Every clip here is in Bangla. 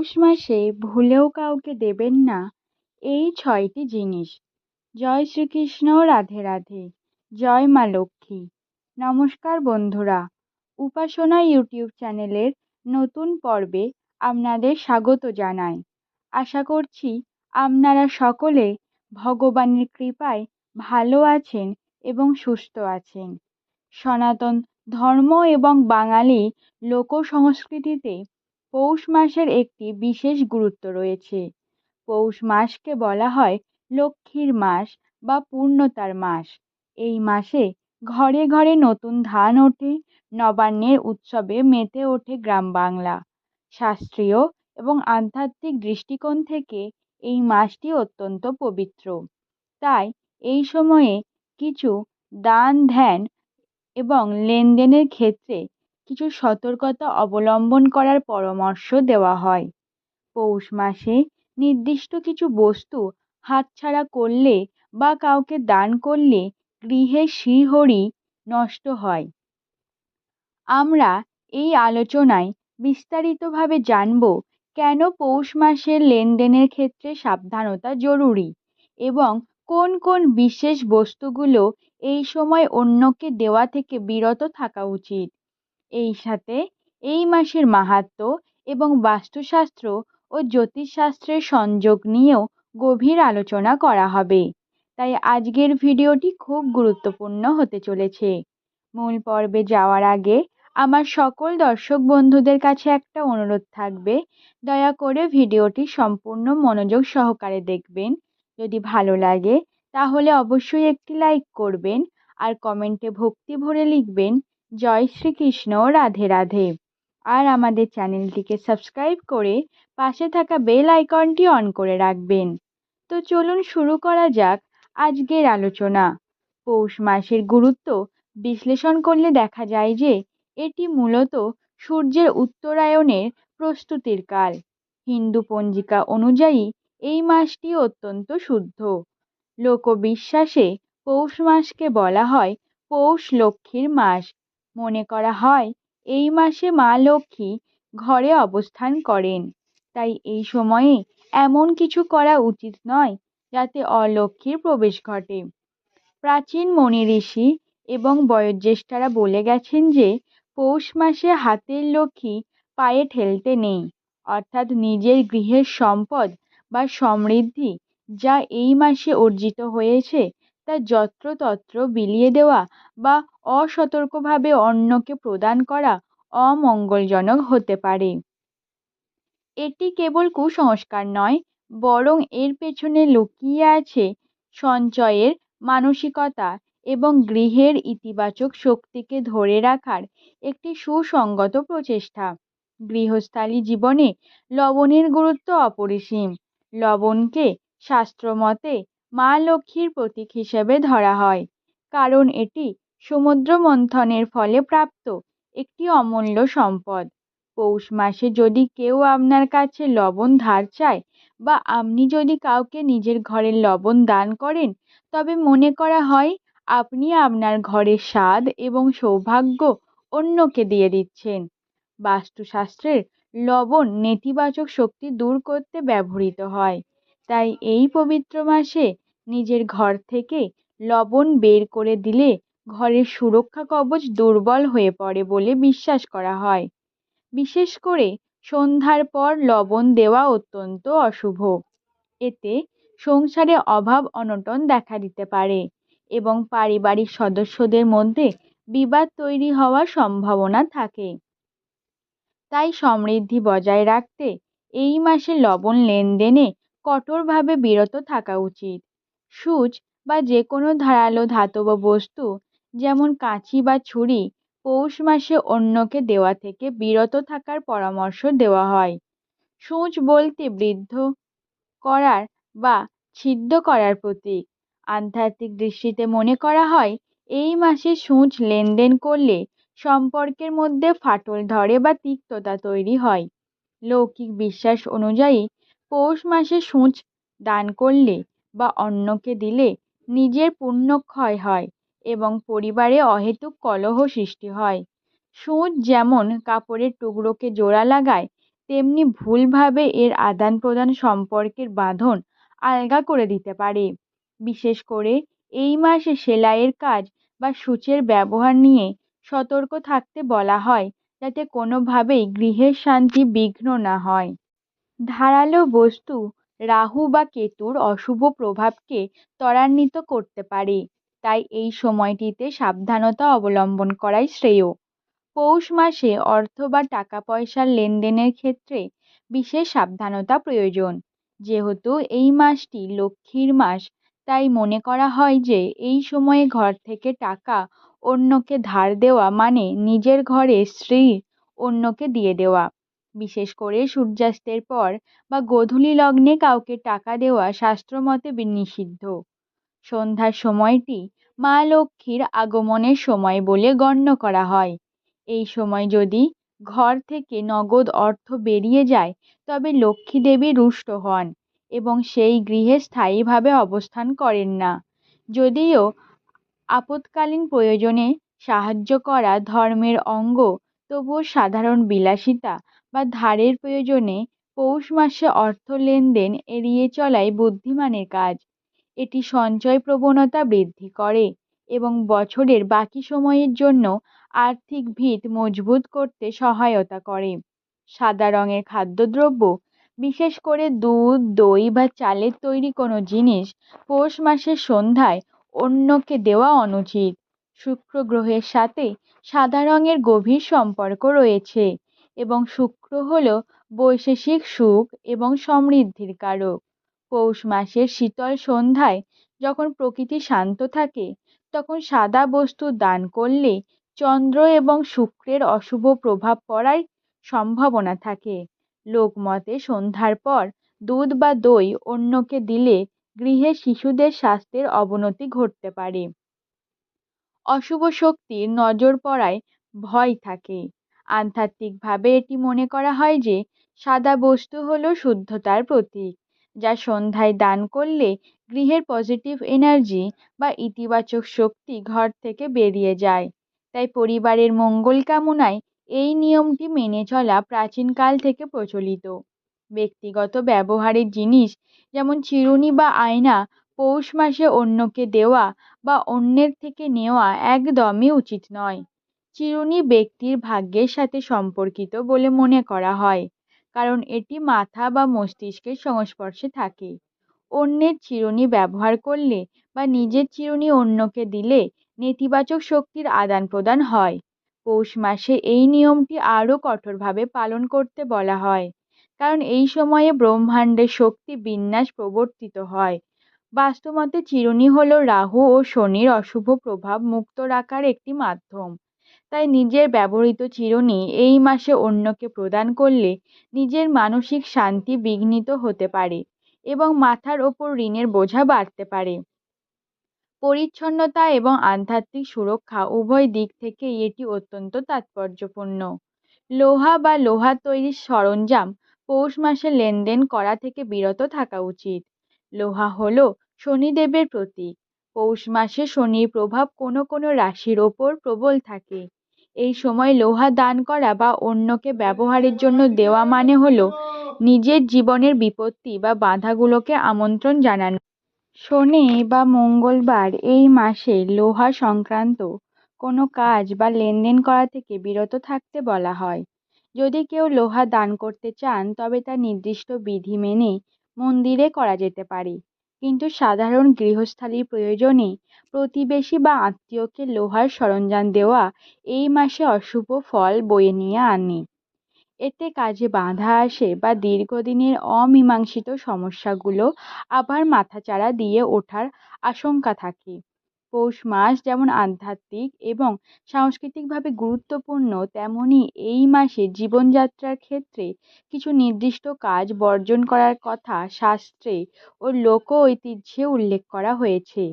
পৌষ মাসে ভুলেও কাউকে দেবেন না, এই ছয়টি জিনিস। জয় শ্রীকৃষ্ণ, রাধে রাধে। জয় মা লক্ষ্মী। নমস্কার বন্ধুরা। উপাসনা ইউটিউব চ্যানেলের নতুন পর্বে আপনাদের স্বাগত জানাই। আশা করছি আপনারা সকলে ভগবানের কৃপায় ভালো আছেন এবং সুস্থ আছেন। সনাতন ধর্ম এবং বাঙালি লোক সংস্কৃতিতে পৌষ মাসের একটি বিশেষ গুরুত্ব রয়েছে। পৌষ মাসকে বলা হয় লক্ষ্মীর মাস বা পূর্ণতার মাস। এই মাসে ঘরে ঘরে নতুন ধান ওঠে, নবান্নের উৎসবে মেতে ওঠে গ্রাম বাংলা। শাস্ত্রীয় এবং আধ্যাত্মিক দৃষ্টিকোণ থেকে এই মাসটি অত্যন্ত পবিত্র। তাই এই সময়ে কিছু দান ধ্যান এবং লেনদেনের ক্ষেত্রে কিছু সতর্কতা অবলম্বন করার পরামর্শ দেওয়া হয়। পৌষ মাসে নির্দিষ্ট কিছু বস্তু হাতছাড়া করলে বা কাউকে দান করলে গৃহে শ্রীহরি নষ্ট হয়। আমরা এই আলোচনায় বিস্তারিতভাবে জানব কেন পৌষ মাসের লেনদেনের ক্ষেত্রে সাবধানতা জরুরি এবং কোন কোন বিশেষ বস্তুগুলো এই সময় অন্যকে দেওয়া থেকে বিরত থাকা উচিত। এই সাথে এই মাসের মাহাত্ম্য এবং বাস্তুশাস্ত্র ও জ্যোতিষশাস্ত্রের সংযোগ নিয়েও গভীর আলোচনা করা হবে। তাই আজকের ভিডিওটি খুব গুরুত্বপূর্ণ হতে চলেছে। মূল পর্বে যাওয়ার আগে আমার সকল দর্শক বন্ধুদের কাছে একটা অনুরোধ থাকবে। দয়া করে ভিডিওটি সম্পূর্ণ মনোযোগ সহকারে দেখবেন। যদি ভালো লাগে, তাহলে অবশ্যই একটি লাইক করবেন আর কমেন্টে ভক্তি ভরে লিখবেন। জয় শ্রীকৃষ্ণ, রাধে রাধে। আর আমাদের চ্যানেলটিকে সাবস্ক্রাইব করে পাশে থাকা বেল আইকনটি অন করে রাখবেন। তো চলুন শুরু করা যাক আজকের আলোচনা। পৌষ মাসের গুরুত্ব বিশ্লেষণ করলে দেখা যায় যে এটি মূলত সূর্যের উত্তরায়ণের প্রস্তুতির কাল। হিন্দু পঞ্জিকা অনুযায়ী এই মাসটি অত্যন্ত শুদ্ধ। লোকবিশ্বাসে পৌষ মাসকে বলা হয় পৌষ লক্ষ্মীর মাস। মনে করা হয়, এই মাসে মা লক্ষ্মী ঘরে অবস্থান করেন। তাই এই সময়ে এমন কিছু করা উচিত নয়, যাতে অলক্ষ্মীর প্রবেশ ঘটে। প্রাচীন মনি ঋষি এবং বয়োজ্যেষ্ঠারা বলে গেছেন যে, পৌষ মাসে হাতের লক্ষ্মী পায়ে ঠেলতে নেই, অর্থাৎ নিজের গৃহের সম্পদ বা সমৃদ্ধি যা এই মাসে অর্জিত হয়েছে তা যত্রতত্র বিলিয়ে দেওয়া বা অসতর্কভাবে অন্যকে প্রদান করা অমঙ্গলজনক হতে পারে। এটি কেবল কুসংস্কার নয়, বরং এর পেছনে লুকিয়ে আছে সঞ্চয়ের মানসিকতা এবং গৃহের ইতিবাচক শক্তিকে ধরে রাখার একটি সুসংগত প্রচেষ্টা। গৃহস্থালী জীবনে লবণের গুরুত্ব অপরিসীম। লবণকে শাস্ত্রমতে মা লক্ষ্মীর প্রতীক হিসেবে ধরা হয়। কারণ এটি সমুদ্র মন্থনের ফলে প্রাপ্ত একটি অমূল্য সম্পদ। পৌষ মাসে যদি কেউ আপনার কাছে লবণ ধার চায় বা আপনি যদি কাউকে নিজের ঘরের লবণ দান করেন, তবে মনে করা হয় আপনি আপনার ঘরের স্বাদ এবং সৌভাগ্য অন্যকে দিয়ে দিচ্ছেন। বাস্তুশাস্ত্রের লবণ নেতিবাচক শক্তি দূর করতে ব্যবহৃত হয়। তাই এই পবিত্র মাসে নিজের ঘর থেকে লবণ বের করে দিলে ঘরের সুরক্ষা কবচ দুর্বল হয়ে পড়ে বলে বিশ্বাস করা হয়। বিশেষ করে সন্ধ্যার পর লবণ দেওয়া অত্যন্ত অশুভ। এতে সংসারে অভাব অনটন দেখা দিতে পারে এবং পারিবারিক সদস্যদের মধ্যে বিবাদ তৈরি হওয়ার সম্ভাবনা থাকে। তাই সমৃদ্ধি বজায় রাখতে এই মাসে লবণ লেনদেনে কঠোরভাবে বিরত থাকা উচিত। সূচ বা যে কোনো ধারালো ধাতব বস্তু, যেমন কাঁচি বা ছুরি, পৌষ মাসে অন্যকে দেওয়া থেকে বিরত থাকার পরামর্শ দেওয়া হয়। সূচ বলতে বৃদ্ধ করার বা ছিদ্র করার প্রতীক। আধ্যাত্মিক দৃষ্টিতে মনে করা হয়, এই মাসে সূচ লেনদেন করলে সম্পর্কের মধ্যে ফাটল ধরে বা তিক্ততা তৈরি হয়। লৌকিক বিশ্বাস অনুযায়ী পৌষ মাসে সূচ দান করলে বা অন্যকে দিলে নিজের পুণ্যক্ষয় হয় এবং পরিবারে অহেতুক কলহ সৃষ্টি হয়। সূচ যেমন কাপড়ের টুকরোকে জোড়া লাগায়, তেমনি ভুলভাবে এর আদান প্রদান সম্পর্কের বাঁধন আলগা করে দিতে পারে। বিশেষ করে এই মাসে সেলাইয়ের কাজ বা সূচের ব্যবহার নিয়ে সতর্ক থাকতে বলা হয়, যাতে কোনোভাবেই গৃহের শান্তি বিঘ্ন না হয়। ধারালো বস্তু রাহু বা কেতুর অশুভ প্রভাবকে ত্বরান্বিত করতে পারে। তাই এই সময়টিতে সাবধানতা অবলম্বন করাই শ্রেয়। পৌষ মাসে অর্থ বা টাকা পয়সার লেনদেনের ক্ষেত্রে বিশেষ সাবধানতা প্রয়োজন। যেহেতু এই মাসটি লক্ষ্মীর মাস, তাই মনে করা হয় যে এই সময়ে ঘর থেকে টাকা অন্যকে ধার দেওয়া মানে নিজের ঘরে স্ত্রী অন্যকে দিয়ে দেওয়া। বিশেষ করে সূর্যাস্তের পর বা গোধূলি লগ্নে কাউকে টাকা দেওয়া শাস্ত্রমতে নিষিদ্ধ। সন্ধ্যার সময়টি মা লক্ষ্মীর আগমনের সময় বলে গণ্য করা হয়। এই সময় যদি ঘর থেকে নগদ অর্থ বেরিয়ে যায়, তবে লক্ষ্মী দেবী রুষ্ট হন এবং সেই গৃহে স্থায়ীভাবে অবস্থান করেন না। যদিও আপৎকালীন প্রয়োজনে সাহায্য করা ধর্মের অঙ্গ, তবুও সাধারণ বিলাসিতা বা ধারের প্রয়োজনে পৌষ মাসে অর্থ লেনদেন এড়িয়ে চলাই বুদ্ধিমানের কাজ। এটি সঞ্চয় প্রবণতা বৃদ্ধি করে এবং বছরের বাকি সময়ের জন্য আর্থিক ভিত মজবুত করতে সহায়তা করে। সাদা রঙের খাদ্যদ্রব্য, বিশেষ করে দুধ, দই বা চালের তৈরি কোনো জিনিস পৌষ মাসের সন্ধ্যায় অন্যকে দেওয়া অনুচিত। শুক্র গ্রহের সাথে সাদা রঙের গভীর সম্পর্ক রয়েছে। এবং শুক্র হল বৈশেষিক সুখ এবং সমৃদ্ধির কারক। পৌষ মাসের শীতল সন্ধ্যায় যখন প্রকৃতি শান্ত থাকে, তখন সাদা বস্তু দান করলে চন্দ্র এবং শুক্রের অশুভ প্রভাব পড়ার সম্ভাবনা থাকে। লোকমতে সন্ধ্যার পর দুধ বা দই অন্যকে দিলে গৃহে শিশুদের স্বাস্থ্যের অবনতি ঘটতে পারে। অশুভ শক্তির নজর পড়ায় ভয় থাকে। আধ্যাত্মিকভাবে এটি মনে করা হয় যে সাদা বস্তু হল শুদ্ধতার প্রতীক, যা সন্ধ্যায় দান করলে গৃহের পজিটিভ এনার্জি বা ইতিবাচক শক্তি ঘর থেকে বেরিয়ে যায়। তাই পরিবারের মঙ্গল কামনায় এই নিয়মটি মেনে চলা প্রাচীনকাল থেকে প্রচলিত। ব্যক্তিগত ব্যবহারের জিনিস যেমন চিরুনি বা আয়না, পৌষ মাসে অন্যকে দেওয়া বা অন্যের থেকে নেওয়া একদমই উচিত নয়। চিরুনি ব্যক্তির ভাগ্যের সাথে সম্পর্কিত বলে মনে করা হয়, কারণ এটি মাথা বা মস্তিষ্কের সংস্পর্শে থাকে। অন্যের চিরুনি ব্যবহার করলে বা নিজের চিরুনি অন্যকে দিলে নেতিবাচক শক্তির আদান প্রদান হয়। পৌষ মাসে এই নিয়মটি আরও কঠোরভাবে পালন করতে বলা হয়, কারণ এই সময়ে ব্রহ্মাণ্ডের শক্তি বিন্যাস প্রবর্তিত হয়। বাস্তুমতে চিরুনি হল রাহু ও শনির অশুভ প্রভাব মুক্ত রাখার একটি মাধ্যম। তাই নিজের ব্যবহৃত চিরুনি এই মাসে অন্যকে প্রদান করলে নিজের মানসিক শান্তি বিঘ্নিত হতে পারে এবং মাথার ওপর ঋণের বোঝা বাড়তে পারে। পরিচ্ছন্নতা এবং আধ্যাত্মিক সুরক্ষা উভয় দিক থেকেই এটি অত্যন্ত তাৎপর্যপূর্ণ। লোহা বা লোহা তৈরির সরঞ্জাম পৌষ মাসে লেনদেন করা থেকে বিরত থাকা উচিত। লোহা হল শনিদেবের প্রতীক। পৌষ মাসে শনির প্রভাব কোনো কোনো রাশির ওপর প্রবল থাকে। এই সময় লোহা দান করা বা অন্যকে ব্যবহারের জন্য দেওয়া মানে হলো নিজের জীবনের বিপত্তি বা বাধাগুলোকে আমন্ত্রণ জানানো। শনি বা মঙ্গলবার এই মাসে লোহা সংক্রান্ত কোনো কাজ বা লেনদেন করা থেকে বিরত থাকতে বলা হয়। যদি কেউ লোহা দান করতে চান, তবে তা নির্দিষ্ট বিধি মেনে মন্দিরে করা যেতে পারে। কিন্তু সাধারণ গৃহস্থালির প্রয়োজনে প্রতিবেশী বা আত্মীয়কে লোহার সরঞ্জাম দেওয়া এই মাসে অশুভ ফল বয়ে নিয়ে আনে। এতে কাজে বাধা আসে বা দীর্ঘদিনের অমীমাংসিত সমস্যাগুলো আবার মাথাচাড়া দিয়ে ওঠার আশঙ্কা থাকে। পৌষ মাস যেমন আধ্যাত্মিক এবং সাংস্কৃতিকভাবে গুরুত্বপূর্ণ তেমনই এই মাসে জীবনযাত্রার ক্ষেত্রে কিছু নির্দিষ্ট কাজ বর্জন করার কথা শাস্ত্রে ও লোক ঐতিহ্যে উল্লেখ করা হয়েছে।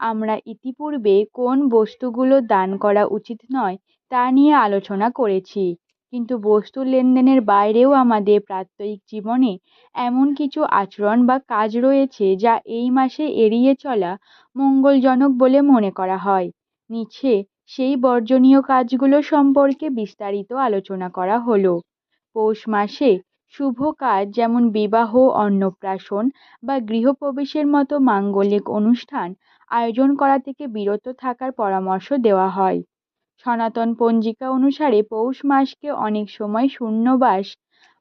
আমরা ইতিপূর্বে কোন বস্তুগুলো দান করা উচিত নয় তা নিয়ে আলোচনা করেছি। কিন্তু বস্তু লেনদেনের বাইরেও আমাদের প্রাত্যহিক জীবনে এমন কিছু আচরণ বা কাজ রয়েছে যা এই মাসে এড়িয়ে চলা মঙ্গলজনক বলে মনে করা হয়। নিচে সেই বর্জনীয় কাজগুলো সম্পর্কে বিস্তারিত আলোচনা করা হলো। পৌষ মাসে শুভ কাজ যেমন বিবাহ, অন্নপ্রাশন বা গৃহপ্রবেশের মতো মাঙ্গলিক অনুষ্ঠান আয়োজন করা থেকে বিরত থাকার পরামর্শ দেওয়া হয়। সনাতন পঞ্জিকা অনুসারে পৌষ মাসকে অনেক সময় শূন্যবাস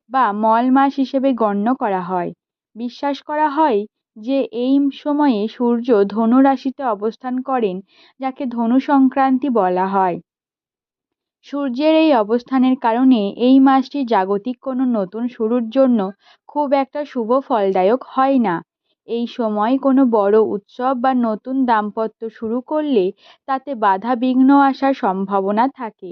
বা মল মাস হিসেবে গণ্য করা হয়। বিশ্বাস করা হয় যে এই সময়ে সূর্য ধনু রাশিতে অবস্থান করেন, যাকে ধনু সংক্রান্তি বলা হয়। সূর্যের এই অবস্থানের কারণে এই মাসটি জাগতিক কোনো নতুন শুরুর জন্য খুব একটা শুভ ফলদায়ক হয় না। এই সময় কোনো বড় উৎসব বা নতুন দাম্পত্য শুরু করলে তাতে বাধা বিঘ্ন আসার সম্ভাবনা থাকে।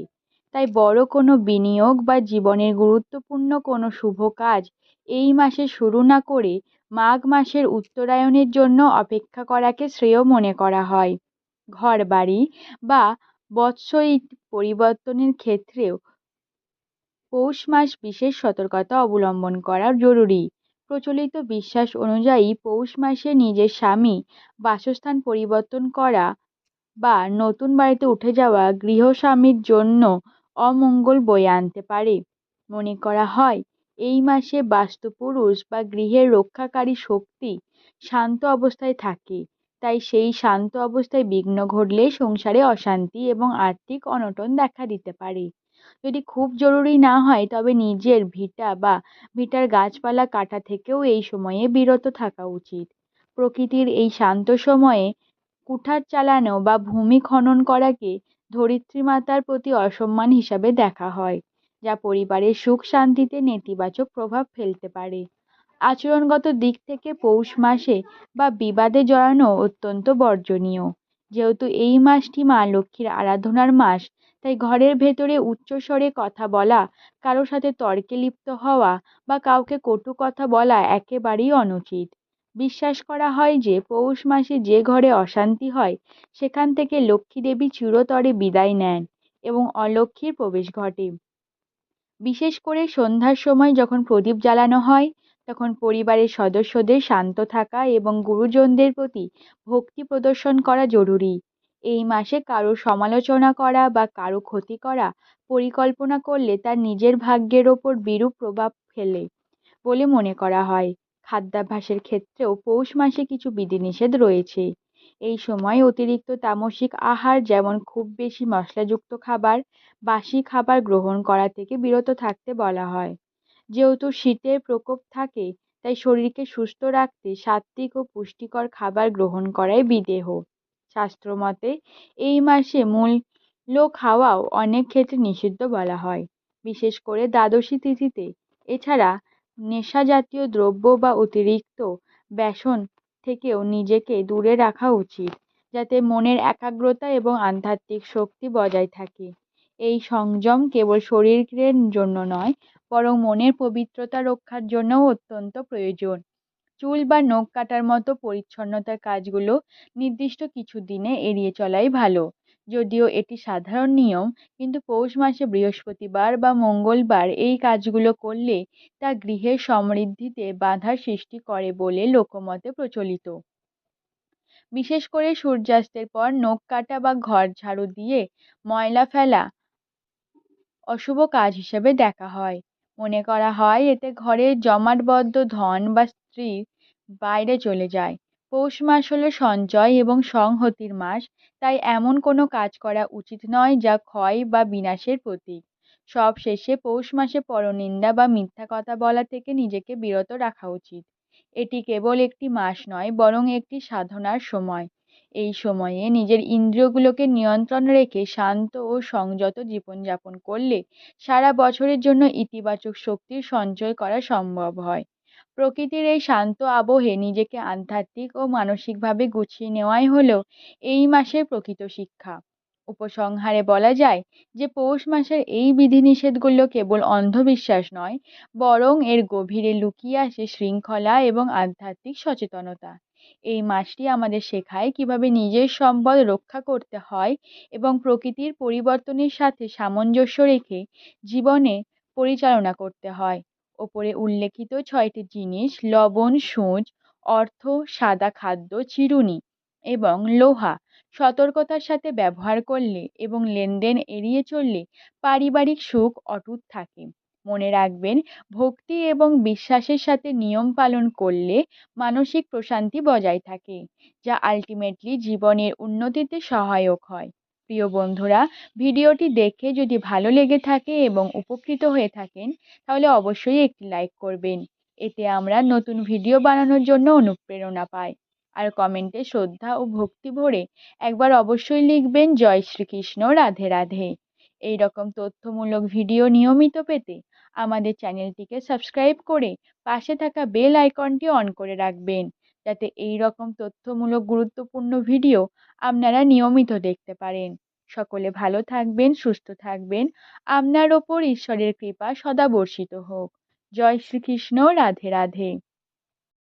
তাই বড় কোনো বিনিয়োগ বা জীবনের গুরুত্বপূর্ণ কোনো শুভ কাজ এই মাসে শুরু না করে মাঘ মাসের উত্তরায়ণের জন্য অপেক্ষা করাকে শ্রেয় মনে করা হয়। ঘর বাড়ি বা বৎসরিক পরিবর্তনের ক্ষেত্রেও পৌষ মাস বিশেষ সতর্কতা অবলম্বন করা জরুরি। প্রচলিত বিশ্বাস অনুযায়ী পৌষ মাসে নিজের স্বামী বাসস্থান পরিবর্তন করা বা নতুন বাড়িতে উঠে যাওয়া গৃহস্বামীর জন্য অমঙ্গল বয়ে আনতে পারে। মনে করা হয়, এই মাসে বাস্তুপুরুষ বা গৃহের রক্ষাকারী শক্তি শান্ত অবস্থায় থাকে, তাই সেই শান্ত অবস্থায় বিঘ্ন ঘটলে সংসারে অশান্তি এবং আর্থিক অনটন দেখা দিতে পারে। যদি খুব জরুরি না হয়, তবে নিজের ভিটা বা ভিটার গাছপালা কাটা থেকেও এই সময়ে বিরত থাকা উচিত। প্রকৃতির এই শান্ত সময়ে কুঠার চালানো বা ভূমি খনন করাকে ধরিত্রী মাতার প্রতি অসম্মান হিসাবে দেখা হয়, যা পরিবারের সুখ শান্তিতে নেতিবাচক প্রভাব ফেলতে পারে। আচরণগত দিক থেকে পৌষ মাসে বা বিবাদে জড়ানো অত্যন্ত বর্জনীয়। যেহেতু এই মাসটি মা লক্ষ্মীর আরাধনার মাস তাই ঘরের ভেতরে উচ্চস্বরে কথা বলা কারোর সাথে তর্কে লিপ্ত হওয়া বা কাউকে কটু কথা বলা একেবারেই অনুচিত। বিশ্বাস করা হয় যে পৌষ মাসে যে ঘরে অশান্তি হয়, সেখান থেকে লক্ষ্মী দেবী চিরতরে বিদায় নেন এবং অলক্ষ্মীর প্রবেশ ঘটে। বিশেষ করে সন্ধ্যার সময় যখন প্রদীপ জ্বালানো হয়, তখন পরিবারের সদস্যদের শান্ত থাকা এবং গুরুজনদের প্রতি ভক্তি প্রদর্শন করা জরুরি। এই মাসে কারও সমালোচনা করা বা কারও ক্ষতি করা পরিকল্পনা করলে তার নিজের ভাগ্যের ওপর বিরূপ প্রভাব ফেলে বলে মনে করা হয়। খাদ্যাভ্যাসের ক্ষেত্রেও পৌষ মাসে কিছু বিধিনিষেধ রয়েছে। এই সময় অতিরিক্ত তামসিক আহার যেমন খুব বেশি মশলাযুক্ত খাবার, বাসি খাবার গ্রহণ করা থেকে বিরত থাকতে বলা হয়। যেহেতু শীতের প্রকোপ থাকে, তাই শরীরকে সুস্থ রাখতে সাত্ত্বিক ও পুষ্টিকর খাবার গ্রহণ করাই বিদেহ। শাস্ত্রমতে এই মাসে মূল্য খাওয়াও অনেক ক্ষেত্রে নিষিদ্ধ বলা হয়। বিশেষ করে দ্বাদশী তিথিতে। এছাড়া নেশা জাতীয় দ্রব্য বা অতিরিক্ত ব্যসন থেকেও নিজেকে দূরে রাখা উচিত, যাতে মনের একাগ্রতা এবং আধ্যাত্মিক শক্তি বজায় থাকে। এই সংযম কেবল শরীরের জন্য নয়, বরং মনের পবিত্রতা রক্ষার জন্যও অত্যন্ত প্রয়োজন। চুল বা নখ কাটার মতো পরিচ্ছন্নতার কাজগুলো নির্দিষ্ট কিছু দিনে এড়িয়ে চলাই ভালো। যদিও এটি সাধারণ নিয়ম, কিন্তু পৌষ মাসে বৃহস্পতিবার বা মঙ্গলবার এই কাজগুলো করলে তা গৃহের সমৃদ্ধিতে বাধার সৃষ্টি করে বলে লোকমতে প্রচলিত। বিশেষ করে সূর্যাস্তের পর নখ কাটা বা ঘর ঝাড়ু দিয়ে ময়লা ফেলা অশুভ কাজ হিসেবে দেখা হয়। মনে করা হয় এতে ঘরের জমাটবদ্ধ ধন বা স্ত্রী বাইরে চলে যায়। পৌষ মাস হলো সঞ্চয় এবং সংহতির মাস, তাই এমন কোনো কাজ করা উচিত নয় যা ক্ষয় বা বিনাশের প্রতীক। সব শেষে পৌষ মাসে পরনিন্দা বা মিথ্যা কথা বলা থেকে নিজেকে বিরত রাখা উচিত। এটি কেবল একটি মাস নয়, বরং একটি সাধনার সময়। এই সময়ে নিজের ইন্দ্রিয়গুলোকে নিয়ন্ত্রণ রেখে শান্ত ও সংযত জীবনযাপন করলে সারা বছরের জন্য ইতিবাচক শক্তির সঞ্চয় করা সম্ভব হয়। প্রকৃতির এই শান্ত আবহে নিজেকে আধ্যাত্মিক ও মানসিকভাবে গুছিয়ে নেওয়াই হলো এই মাসের প্রকৃত শিক্ষা। উপসংহারে বলা যায় যে পৌষ মাসের এই বিধিনিষেধগুলো কেবল অন্ধবিশ্বাস নয়, বরং এর গভীরে লুকিয়ে আসে শৃঙ্খলা এবং আধ্যাত্মিক সচেতনতা। এই মাসটি আমাদের শেখায় কীভাবে নিজের সম্পদ রক্ষা করতে হয় এবং প্রকৃতির পরিবর্তনের সাথে সামঞ্জস্য রেখে জীবনে পরিচালনা করতে হয়। ওপরে উল্লেখিত ছয়টি জিনিস লবণ, সূঁচ, অর্থ, সাদা খাদ্য, চিরুনি এবং লোহা। সতর্কতার সাথে ব্যবহার করলে এবং লেনদেন এড়িয়ে চললে পারিবারিক সুখ অটুট থাকে। মনে রাখবেন, ভক্তি এবং বিশ্বাসের সাথে নিয়ম পালন করলে মানসিক প্রশান্তি বজায় থাকে, যা আলটিমেটলি জীবনের উন্নতিতে সহায়ক হয়। প্রিয় বন্ধুরা, ভিডিওটি দেখে যদি ভালো লেগে থাকে এবং উপকৃত হয়ে থাকেন, তাহলে অবশ্যই একটি লাইক করবেন। এতে আমরা নতুন ভিডিও বানানোর জন্য অনুপ্রেরণা পাই। আর কমেন্টে শ্রদ্ধা ও ভক্তি ভরে একবার অবশ্যই লিখবেন, জয় শ্রীকৃষ্ণ, রাধে রাধে। এই রকম তথ্যমূলক ভিডিও নিয়মিত পেতে আমাদের চ্যানেলটিকে সাবস্ক্রাইব করে পাশে থাকা বেল আইকনটি অন করে রাখবেন, যাতে এই রকম তথ্যমূলক গুরুত্বপূর্ণ ভিডিও আপনারা নিয়মিত দেখতে পারেন। সকলে ভালো থাকবেন, সুস্থ থাকবেন। আপনার ওপর ঈশ্বরের কৃপা সদা বর্ষিত হোক। জয় শ্রীকৃষ্ণ, রাধে রাধে।